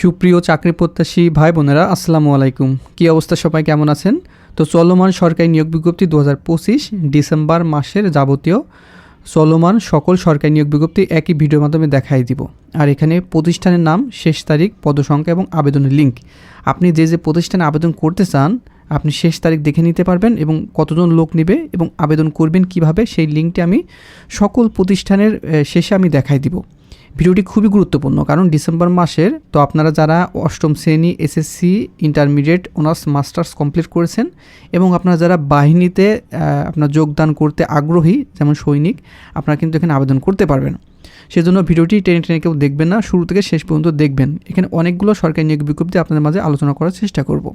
সুপ্রিয় চাকরি প্রত্যাশী ভাই বোনেরা, আসসালামু আলাইকুম। কী অবস্থা সবাই, কেমন আছেন? তো চলমান সরকারি নিয়োগ বিজ্ঞপ্তি দু হাজার পঁচিশ ডিসেম্বর মাসের যাবতীয় চলমান সকল সরকারি নিয়োগ বিজ্ঞপ্তি একই ভিডিওর মাধ্যমে দেখাই দিব। আর এখানে প্রতিষ্ঠানের নাম, শেষ তারিখ, পদসংখ্যা এবং আবেদনের লিঙ্ক। আপনি যে যে প্রতিষ্ঠানে আবেদন করতে চান, আপনি শেষ তারিখ দেখে নিতে পারবেন এবং কতজন লোক নেবে এবং আবেদন করবেন কীভাবে, সেই লিঙ্কটি আমি সকল প্রতিষ্ঠানের শেষে আমি দেখাই দিব। ভিডিওটি খুবই গুরুত্বপূর্ণ, কারণ ডিসেম্বর মাসের, তো আপনারা যারা অষ্টম শ্রেণি, SSC, intermediate, honours, masters complete করেছেন এবং আপনারা যারা বাহিনীতে আপনার যোগদান করতে আগ্রহী, যেমন সৈনিক, আপনারা কিন্তু এখানে আবেদন করতে পারবেন। সেজন্য ভিডিওটি টেনে টেনে কেউ দেখবেন না, শুরু থেকে শেষ পর্যন্ত দেখবেন। এখানে অনেকগুলো সরকারি নিয়োগ বিজ্ঞপ্তি আপনাদের মাঝে আলোচনা করার চেষ্টা করব।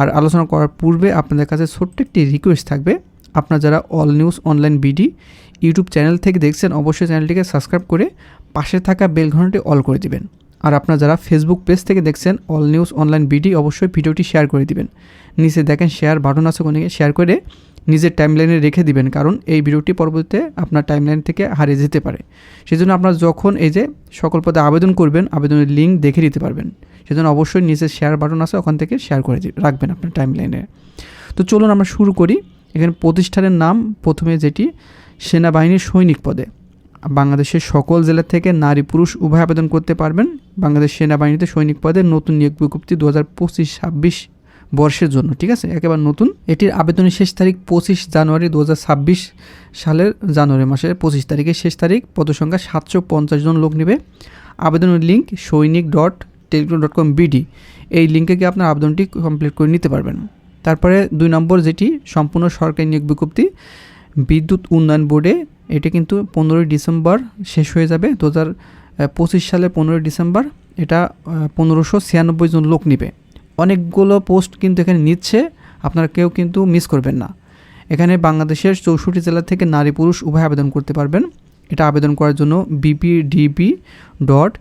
আর আলোচনা করার পূর্বে আপনাদের কাছে ছোট্ট একটি রিকোয়েস্ট থাকবে আপনারা যারা all news online BD YouTube channel থেকে দেখছেন, অবশ্যই চ্যানেলটিকে সাবস্ক্রাইব করে পাশে থাকা বেল ঘন্টাটি অল করে দিবেন। আর আপনারা যারা ফেসবুক পেজ থেকে দেখছেন অল নিউজ অনলাইন বিডি অবশ্যই ভিডিওটি শেয়ার করে দিবেন। নিচে দেখেন শেয়ার বাটন আছে কোনে শেয়ার করে নিজের টাইমলাইনে রেখে দিবেন, কারণ এই ভিডিওটি পরবর্তীতে আপনার টাইমলাইন থেকে হারিয়ে যেতে পারে। সেজন্য আপনারা যখন এই যে সকল পদে আবেদন করবেন, আবেদনের লিঙ্ক দেখে দিতে পারবেন। সেজন্য অবশ্যই নিচে শেয়ার বাটন আছে, ওখান থেকে শেয়ার করে রাখবেন আপনার টাইমলাইনে তো চলুন আমরা শুরু করি। এখানে প্রতিষ্ঠানের নাম প্রথমে যেটি সেনাবাহিনীর সৈনিক পদে। বাংলাদেশের সকল জেলা থেকে নারী পুরুষ উভয় আবেদন করতে পারবেন। বাংলাদেশ সেনাবাহিনীতে সৈনিক পদে নতুন নিয়োগ বিজ্ঞপ্তি দু হাজার পঁচিশ ছাব্বিশ বর্ষের জন্য, ঠিক আছে? একেবারে নতুন। এটির আবেদনের শেষ তারিখ পঁচিশ জানুয়ারি দু হাজার ছাব্বিশ সালের জানুয়ারি মাসের পঁচিশ তারিখে শেষ তারিখ। পদসংখ্যা সাতশো পঞ্চাশ জন লোক নেবে। আবেদনের লিঙ্ক সৈনিক dot telegram dot com BD. এই লিঙ্কে গিয়ে আপনার আবেদনটি কমপ্লিট করে নিতে পারবেন। তারপরে দুই নম্বর যেটি, সম্পূর্ণ সরকারি নিয়োগ বিজ্ঞপ্তি, বিদ্যুৎ উন্নয়ন বোর্ডে, এটি কিন্তু পনেরোই ডিসেম্বর শেষ হয়ে যাবে দু হাজার পঁচিশ সালে পনেরোই ডিসেম্বর, এটা পনেরোশো ছিয়ানব্বই জন লোক নেবে। অনেকগুলো পোস্ট কিন্তু এখানে নিচ্ছে, আপনারা কেউ কিন্তু মিস করবেন না। এখানে বাংলাদেশের চৌষট্টি জেলা থেকে নারী পুরুষ উভয় আবেদন করতে পারবেন। এটা আবেদন করার জন্য BPDB dot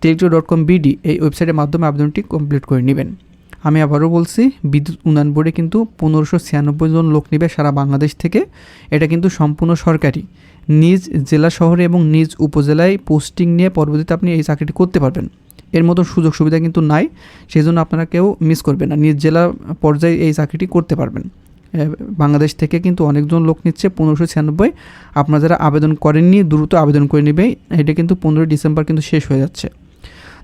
teletalk dot com BD এই ওয়েবসাইটের মাধ্যমে আবেদনটি কমপ্লিট করে নেবেন। আমি আবারও বলছি, বিদ্যুৎ উন্নয়ন বোর্ডে কিন্তু পনেরোশো ছিয়ানব্বই জন লোক নেবে সারা বাংলাদেশ থেকে। এটা কিন্তু সম্পূর্ণ সরকারি। নিজ জেলা শহরে এবং নিজ উপজেলায় পোস্টিং নিয়ে পরবর্তীতে আপনি এই চাকরিটি করতে পারবেন। এর মতো সুযোগ সুবিধা কিন্তু নাই সেই জন্য আপনারা কেউ মিস করবেন না। নিজ জেলা পর্যায়ে এই চাকরিটি করতে পারবেন। বাংলাদেশ থেকে কিন্তু অনেকজন লোক নিচ্ছে পনেরোশো ছিয়ানব্বই। আপনারা যারা আবেদন করেননি, দ্রুত আবেদন করে নেবে এটা কিন্তু পনেরোই ডিসেম্বর কিন্তু শেষ হয়ে যাচ্ছে।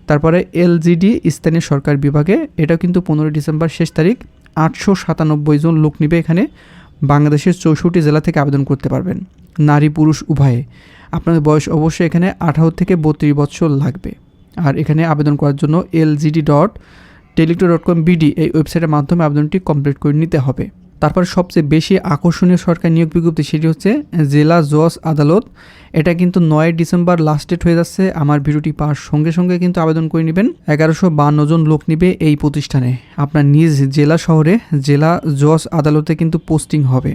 তারপরে এলজিডি, স্থানীয় সরকার বিভাগে এটা কিন্তু পনেরোই ডিসেম্বর শেষ তারিখ, আটশো সাতানব্বই জন লোক নিবে এখানে, বাংলাদেশের চৌষট্টি জেলা থেকে আবেদন করতে পারবেন। নারী পুরুষ উভয়ে। আপনাদের বয়স অবশ্যই এখানে আঠারো থেকে বত্রিশ বছর লাগবে। আর এখানে আবেদন করার জন্য LGD dot teletalk dot com BD এই ওয়েবসাইটের মাধ্যমে আবেদনটি কমপ্লিট করে নিতে হবে। তারপর সবচেয়ে বেশি আকর্ষণীয় সরকার নিয়োগ বিজ্ঞপ্তি সেটি হচ্ছে, জেলা জজ আদালত। এটা কিন্তু নয় ডিসেম্বর লাস্ট ডেট হয়ে যাচ্ছে। আমার ভিডিওটি পাওয়ার সঙ্গে সঙ্গে কিন্তু আবেদন করে নেবেন। এগারোশো বান্ন জন লোক নিবে এই প্রতিষ্ঠানে। আপনার নিজ জেলা শহরে জেলা জজ আদালতে কিন্তু পোস্টিং হবে।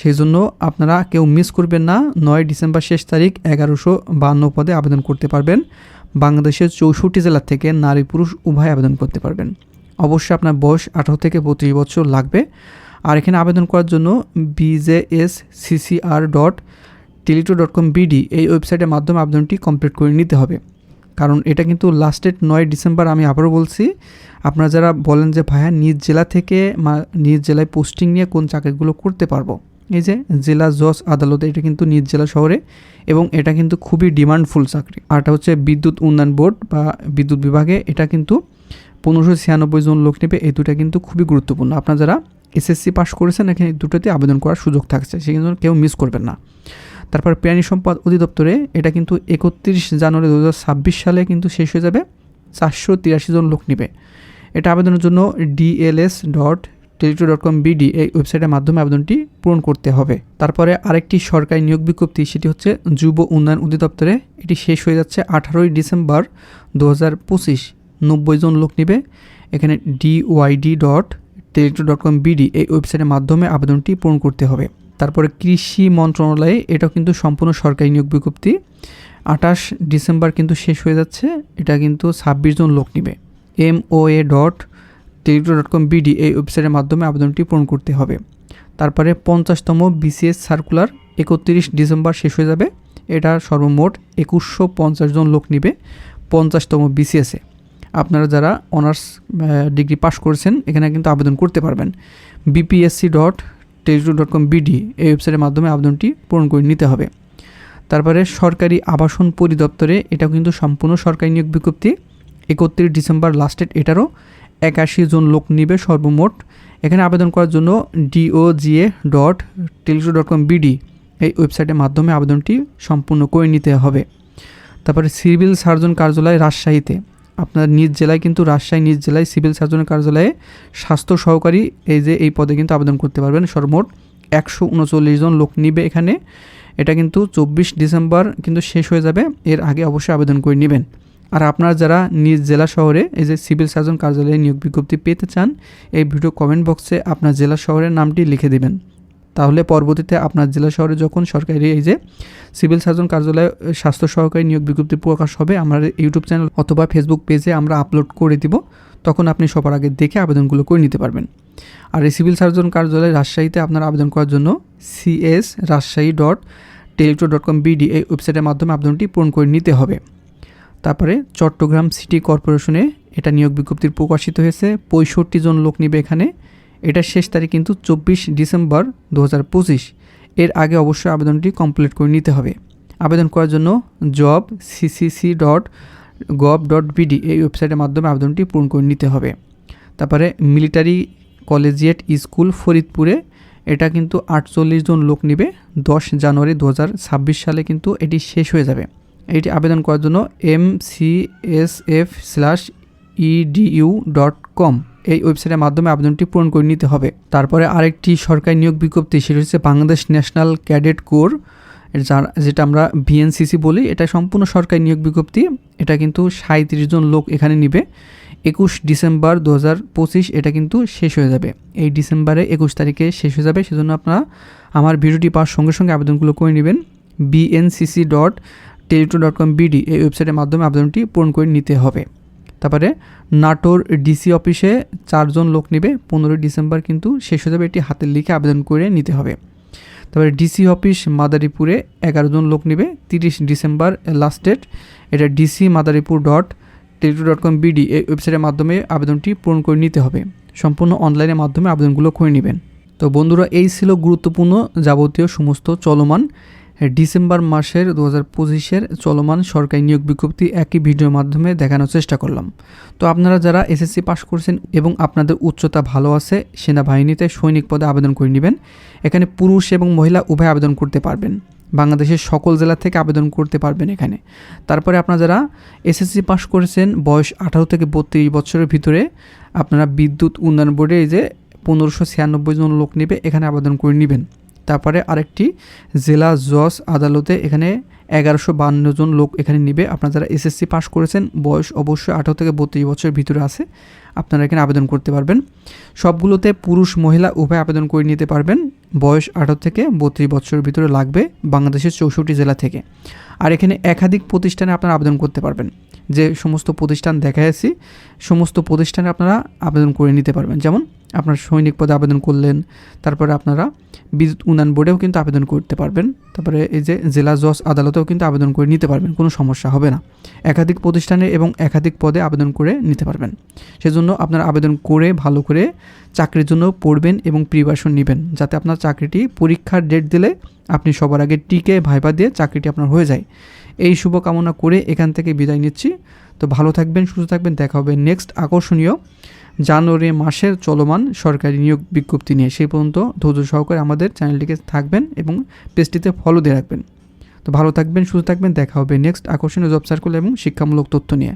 সেই জন্য আপনারা কেউ মিস করবেন না। নয় ডিসেম্বর শেষ তারিখ এগারোশো বান্ন পদে আবেদন করতে পারবেন। বাংলাদেশের চৌষট্টি জেলা থেকে নারী পুরুষ উভয় আবেদন করতে পারবেন। অবশ্যই আপনার বয়স আঠারো থেকে বত্রিশ বছর লাগবে। আর এখানে আবেদন করার জন্য BJS CCR dot teletalk dot com BD এই ওয়েবসাইটের মাধ্যমে আবেদনটি কমপ্লিট করে নিতে হবে। কারণ এটা কিন্তু লাস্ট ডেট নয় ডিসেম্বর আমি আবারও বলছি, আপনারা যারা বলেন যে ভাইয়া নিজ জেলা থেকে নিজ জেলায় পোস্টিং নিয়ে কোন চাকরিগুলো করতে পারব, এই যে জেলা জজ আদালতে এটা কিন্তু নিজ জেলা শহরে এবং এটা কিন্তু খুবই ডিমান্ডফুল চাকরি। আর এটা হচ্ছে বিদ্যুৎ উন্নয়ন বোর্ড বা বিদ্যুৎ বিভাগে এটা কিন্তু পনেরোশো ছিয়ানব্বই জন লোক নেবে, এই দুটা কিন্তু খুবই গুরুত্বপূর্ণ। আপনারা যারা এসএসসি পাস করেছেন এখানে দুটোতে আবেদন করার সুযোগ থাকছে জন্য কেউ মিস করবেন না। তারপর প্রাণী সম্পদ অধিদপ্তরে এটা কিন্তু একত্রিশ জানুয়ারি দু হাজার ছাব্বিশ সালে কিন্তু শেষ হয়ে যাবে, চারশো তিরাশি জন লোক নেবে। এটা আবেদনের জন্য DLS dot teletalk dot com BD এই ওয়েবসাইটের মাধ্যমে আবেদনটি পূরণ করতে হবে। তারপরে আরেকটি সরকারি নিয়োগ বিজ্ঞপ্তি, সেটি হচ্ছে যুব উন্নয়ন অধিদপ্তরে, এটি শেষ হয়ে যাচ্ছে আঠারোই ডিসেম্বর দু হাজার পঁচিশ। নব্বই জন লোক নেবে, এখানে DYD dot teletalk dot com BD এই ওয়েবসাইটের মাধ্যমে আবেদনটি পূরণ করতে হবে। তারপরে কৃষি মন্ত্রণালয়ে এটাও কিন্তু সম্পূর্ণ সরকারি নিয়োগ বিজ্ঞপ্তি। আঠাশ ডিসেম্বর কিন্তু শেষ হয়ে যাচ্ছে, এটা কিন্তু ছাব্বিশ জন লোক নেবে। M O A dot টেলিটো dot com BD এই ওয়েবসাইটের মাধ্যমে আবেদনটি পূরণ করতে হবে। তারপরে পঞ্চাশতম বিসিএস সার্কুলার একত্রিশ ডিসেম্বর শেষ হয়ে যাবে, এটা সর্বমোট একুশশো পঞ্চাশ জন লোক নিবে, পঞ্চাশতম বিসিএসে। আপনারা যারা অনার্স ডিগ্রি পাশ করেছেন, এখানে কিন্তু আবেদন করতে পারবেন। BPSC dot teletalk dot com BD এই ওয়েবসাইটের মাধ্যমে আবেদনটি পূরণ করে নিতে হবে। তারপরে সরকারি আবাসন পরিদপ্তরে এটাও কিন্তু সম্পূর্ণ সরকারি নিয়োগ বিজ্ঞপ্তি। একত্রিশ ডিসেম্বর লাস্ট ডেট এটারও একাশি জন লোক নিবে সর্বমোট। এখানে আবেদন করার জন্য DOGA dot teletalk dot com BD এই ওয়েবসাইটের মাধ্যমে আবেদনটি সম্পূর্ণ করে নিতে হবে। তারপরে সিভিল সার্জন কার্যালয় রাজশাহীতে আপনার নিজ জেলায় কিন্তু রাজশাহী, নিজ জেলায় সিভিল সার্জনের কার্যালয়ে স্বাস্থ্য সহকারী এই যে, এই পদে কিন্তু আবেদন করতে পারবেন। সর্বমোট একশো উনচল্লিশ জন লোক নিবে এখানে। এটা কিন্তু চব্বিশ ডিসেম্বর কিন্তু শেষ হয়ে যাবে। এর আগে অবশ্যই আবেদন করে নেবেন। আর আপনারা যারা নিজ জেলা শহরে এই যে সিভিল সার্জন কার্যালয়ে নিয়োগ বিজ্ঞপ্তি পেতে চান, এই ভিডিও কমেন্ট বক্সে আপনার জেলা শহরের নামটি লিখে দেবেন। তাহলে পরবর্তীতে আপনার জেলা শহরে যখন সরকারি এই যে সিভিল সার্জন কার্যালয়ে স্বাস্থ্য সহকারী নিয়োগ বিজ্ঞপ্তি প্রকাশ হবে, আমার ইউটিউব চ্যানেল অথবা ফেসবুক পেজে আমরা আপলোড করে দিব, তখন আপনি সবার আগে দেখে আবেদনগুলো করে নিতে পারবেন। আর এই সিভিল সার্জন কার্যালয়ে রাজশাহীতে আপনার আবেদন করার জন্য CS Rajshahi dot teletalk dot com BD এই ওয়েবসাইটের মাধ্যমে আবেদনটি পূরণ করে নিতে হবে। তারপরে চট্টগ্রাম সিটি কর্পোরেশনে এটা নিয়োগ বিজ্ঞপ্তির প্রকাশিত হয়েছে, পঁয়ষট্টি জন লোক নিবে এখানে। এটা শেষ তারিখ কিন্তু চব্বিশ ডিসেম্বর দু হাজার পঁচিশ। এর আগে অবশ্যই আবেদনটি কমপ্লিট করে নিতে হবে। আবেদন করার জন্য job CCC dot gov dot BD এই ওয়েবসাইটের মাধ্যমে আবেদনটি পূরণ করে নিতে হবে। তারপরে মিলিটারি কলেজিয়েট স্কুল ফরিদপুরে এটা কিন্তু আটচল্লিশ জন লোক নেবে। দশ জানুয়ারি দু হাজার ছাব্বিশ সালে কিন্তু এটি শেষ হয়ে যাবে। এটি আবেদন করার জন্য M C S F slash EDU dot com এই ওয়েবসাইটের মাধ্যমে আবেদনটি পূরণ করে নিতে হবে। তারপরে আরেকটি সরকারি নিয়োগ বিজ্ঞপ্তি, সেটা হচ্ছে বাংলাদেশ ন্যাশনাল ক্যাডেট কোর যার, যেটা আমরা বিএনসিসি বলি। এটা সম্পূর্ণ সরকারি নিয়োগ বিজ্ঞপ্তি। এটা কিন্তু সাঁত্রিশ জন লোক এখানে নিবে। একুশ ডিসেম্বর দু পঁচিশ এটা কিন্তু শেষ হয়ে যাবে। এই ডিসেম্বরে একুশ তারিখে শেষ হয়ে যাবে। সেজন্য আপনারা আমার ভিডিওটি পাওয়ার সঙ্গে সঙ্গে আবেদনগুলো করে নেবেন। BNCC dot teletalk dot com BD এই ওয়েবসাইটের মাধ্যমে আবেদনটি পূরণ করে নিতে হবে। তারপরে নাটোর ডিসি অফিসে চারজন লোক নেবে, পনেরোই ডিসেম্বর কিন্তু শেষ হয়ে যাবে, এটি হাতের লিখে আবেদন করে নিতে হবে। তারপরে ডিসি অফিস মাদারীপুরে এগারো জন লোক নেবে, তিরিশ ডিসেম্বর লাস্ট ডেট এটা DC Madaripur dot teletalk dot com BD এই ওয়েবসাইটের মাধ্যমে আবেদনটি পূরণ করে নিতে হবে। সম্পূর্ণ অনলাইনের মাধ্যমে আবেদনগুলো করে নেবেন। তো বন্ধুরা, এই ছিল গুরুত্বপূর্ণ যাবতীয় সমস্ত চলমান ডিসেম্বর মাসের দু হাজার পঁচিশের চলমান সরকারি নিয়োগ বিজ্ঞপ্তি একই ভিডিওর মাধ্যমে দেখানোর চেষ্টা করলাম। তো আপনারা যারা এসএসসি পাস করছেন এবং আপনাদের উচ্চতা ভালো আছে, সেনাবাহিনীতে সৈনিক পদে আবেদন করে নেবেন। এখানে পুরুষ এবং মহিলা উভয় আবেদন করতে পারবেন। বাংলাদেশের সকল জেলা থেকে আবেদন করতে পারবেন এখানে। তারপরে আপনারা যারা এসএসসি পাস করেছেন, বয়স আঠারো থেকে বত্রিশ বছরের ভিতরে, আপনারা বিদ্যুৎ উন্নয়ন বোর্ডে যে পনেরোশো ছিয়ানব্বই জন লোক নেবে, এখানে আবেদন করে নেবেন। তারপরে আরেকটি জেলা জজ আদালতে এখানে এগারোশো বান্ন জন লোক এখানে নিবে। আপনারা যারা এসএসসি পাস করেছেন, বয়স অবশ্যই আঠারো থেকে বত্রিশ বছরের ভিতরে আছে, আপনারা এখানে আবেদন করতে পারবেন। সবগুলোতে পুরুষ, মহিলা উভয় আবেদন করে নিতে পারবেন। বয়স আঠারো থেকে বত্রিশ বছরের ভিতরে লাগবে বাংলাদেশের চৌষট্টি জেলা থেকে। আর এখানে একাধিক প্রতিষ্ঠানে আপনারা আবেদন করতে পারবেন। যে সমস্ত প্রতিষ্ঠান দেখাইছি সমস্ত প্রতিষ্ঠানে আপনারা আবেদন করে নিতে পারবেন। যেমন আপনার সৈনিক পদে আবেদন করলেন, তারপরে আপনারা বিদ্যুৎ উন্নয়ন বোর্ডেও কিন্তু আবেদন করতে পারবেন, তারপরে এই যে জেলা জজ আদালতেও কিন্তু আবেদন করে নিতে পারবেন, কোনো সমস্যা হবে না। একাধিক প্রতিষ্ঠানে এবং একাধিক পদে আবেদন করে নিতে পারবেন। সেজন্য আপনারা আবেদন করে ভালো করে চাকরির জন্য পড়বেন এবং প্রিপারেশন নেবেন, যাতে আপনার চাকরিটি পরীক্ষার ডেট দিলে আপনি সবার আগে টিকে ভাইবা দিয়ে চাকরিটি আপনার হয়ে যায়। এই শুভকামনা করে এখান থেকে বিদায় নিচ্ছি। তো ভালো থাকবেন, সুস্থ থাকবেন, দেখা হবে নেক্সট আকর্ষণীয় জানুয়ারি মাসের চলমান সরকারি নিয়োগ বিজ্ঞপ্তি নিয়ে। সেই পর্যন্ত ধৈর্য সহকারে আমাদের চ্যানেলটিকে থাকবেন এবং পেজটিতে ফলো দিয়ে রাখবেন। তো ভালো থাকবেন, সুস্থ থাকবেন, দেখা হবে নেক্সট আকর্ষণীয় জব সার্কুল এবং শিক্ষামূলক তথ্য নিয়ে।